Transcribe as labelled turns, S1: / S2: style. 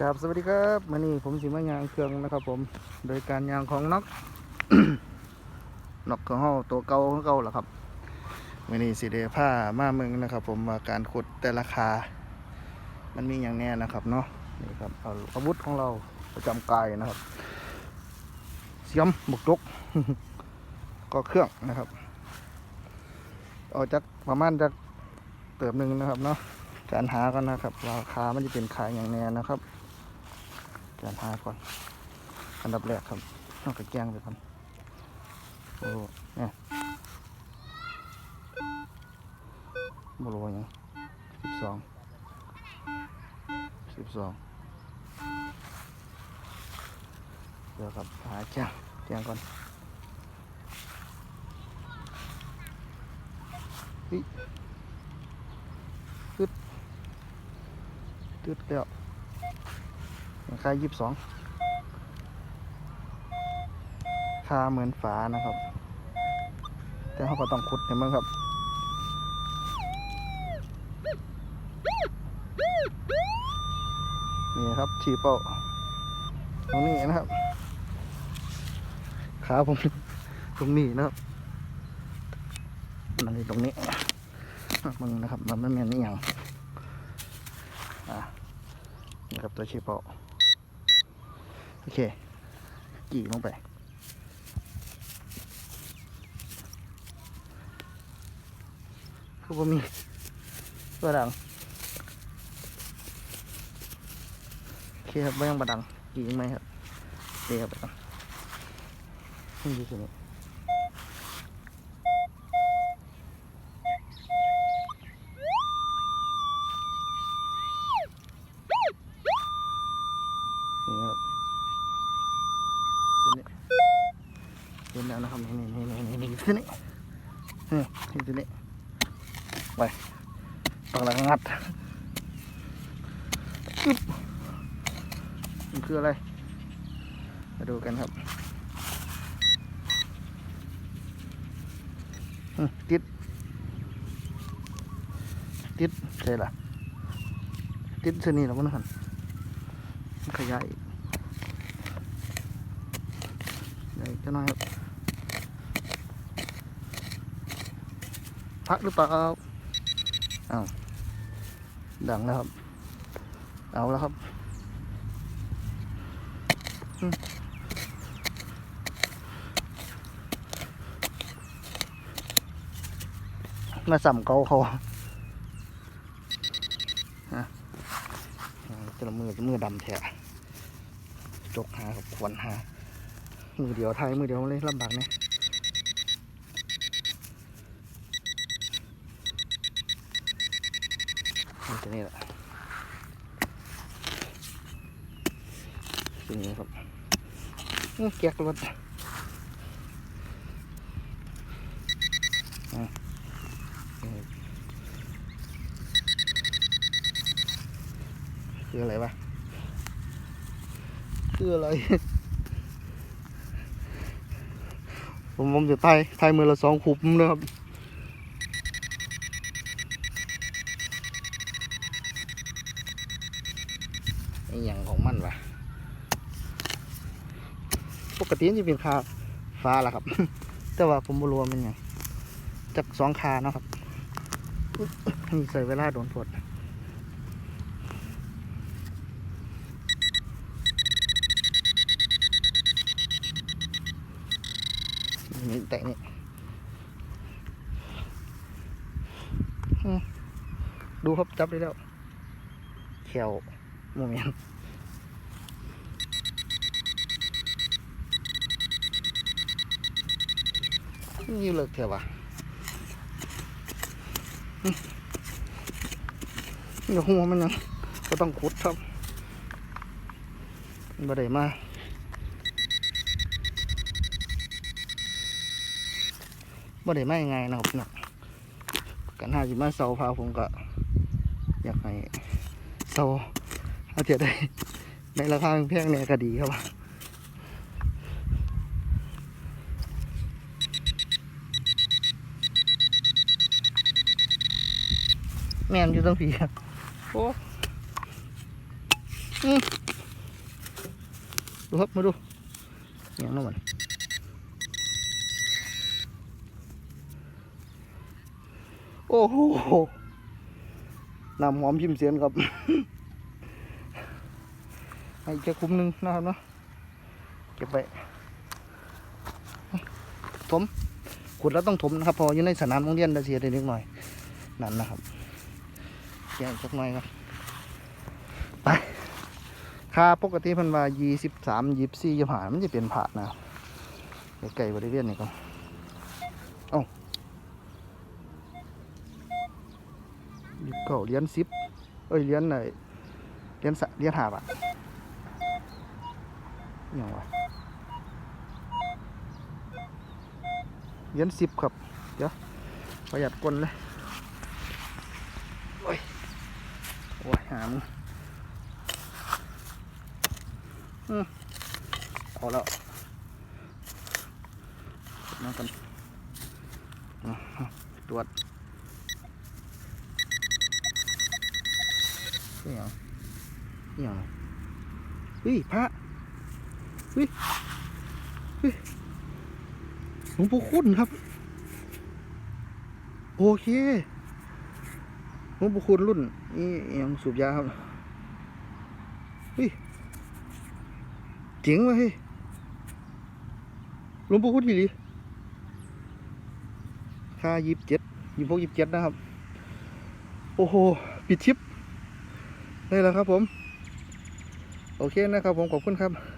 S1: ครับสวัสดีครับวันนี้ผมสิมายางเครื่องนะครับ ผม โดยการยางของน็อกน็อกของเฮาตัวเก่าของเก่าแหละครับวันนี้สิเดผ้ามาเมืองนะครับผมาการขุดแต่ราคา มันมีอย่างแน่นะครับเนาะนี่ครับอาวุธของเราประจำกายนะครับ เสียมบุกจกก็เครื่องนะครับเอาจากประมาณจากเติมหนึ่งนะครับเนาะการหากันนะครับ ราคามันจะเป็นขายอย่างแน่นะครับ การหาก่อน อันดับแรกครับนอกจากแกงไปก่อนโอ้เนี่ยบโลยังสิบสองสิบสองเดี๋ยวครับหาแกงแกงก่อนเฮ้ยตึ๊ดแล้ว ราคายี่สิบสองค่าเหมือนฝานะครับ แต่เขาก็ต้องขุดเห็นมั้งครับนี่ครับฉีเป้าตรงนี้นะครับขาผมตรงนี้นะครับอันนี้ตรงนี้มึงนะครับ มันไม่แม่นนี่ยังอะนี่ครับตัวชีโป โอเค กี่ลงไป คือผมมีตัวดังโอเคครับไม่ยังประดังกี่ไหมครับเดี๋ยวไปกันนี่คือนี้ครับเป็นเนี่ยเป็นแล้วนะครับนี่นี่นี่นี่นี่ ที่นี่นี่ที่นี่ไปตองหลังงัดอึ๊บมันคืออะไร มาดูกันครับอืมติด ติดใช่ละติดเสนีแล้วมั้งครับขยายใหญ่จะน้อยครับ พักหรือเปล่าอ้าวดังแล้วครับ เอาแล้วครับมาสัมเกาเขาอะจะมือมือดำแท้จกหากับขวนหา มือเดียวไทยมือเดียวเลยลำบากเนี่ย นี่ตัวนี้แหละตัวนี้ครับอื้อแก๊กรถคืออะไรวะคืออะไร ผมผมจะไทยไทยมือละสองขุมนะครับ ไออย่างของมันวะ ปกติจะเป็นคาฟ้าแหละครับ แต่ว่าผมบรวมันอย่างจากสองคาเนาะครับนี่ใส่เวลาโดนปวดนี่แตะนี่อืมดูครับจับได้แล้วแขวโมเมนต์ นี่เลิกเถอะวะอืมนี่หัวมันยังก็ต้องขุดครับมันบ่ได้มาบ่ได้มาง่ายๆนะครับนาะกันหาสิมาเซาพาผมก็ อยากให้เซาเอาจจะได้ในราคาแพงเนี่ยก็ดีครับ แม่นอยู่ตรงผีครับโอ้อืมดูครับมาดูอย่างนั้นมันโอ้โหน้ำหอมชิมเสียนครับให้แค่คุ้มหนึงนะครับเนาะเก็บไปถมขุดแล้วต้องถมนะครับเพออยู่ในสนามโรงเรียนได้เสียได้นิดหน่อยนั่นนะครับ แกะสักหน่อยครับไปค่าปกติพันว่ายี่สิบสามยี่สี่ยี่ห้ามันจะเป็นผาดนะไก่บริเวณนี้ก็เอ้ายี่สิบเก้าเหรียญสิบเอ้ยเหรียญไหนเหรียญสะเหรียญห้าบาทอย่างวะเหรียญสิบครับ เดี๋ยวประหยัดกลเลย โอ้ยหามอืมเอาแล้วมากันอะตรวจนี่เหรอนี่เหรอเฮ้ยพระเฮ้ยเฮ้ยหลวงปู่คุณครับ โอเคหลวงปู่คุณรุ่น นี่ยังสูบยาครับเฮ้ยเจ๋งว่ะเฮ้ยหลวงปู่คุณที่หลีค่ายี่สิบเจ็ดยี่สิบหกยี่สิบเจ็ดนะครับ โอ้โห ปิดชิปได้แล้วครับผม โอเคนะครับผม ขอบคุณครับ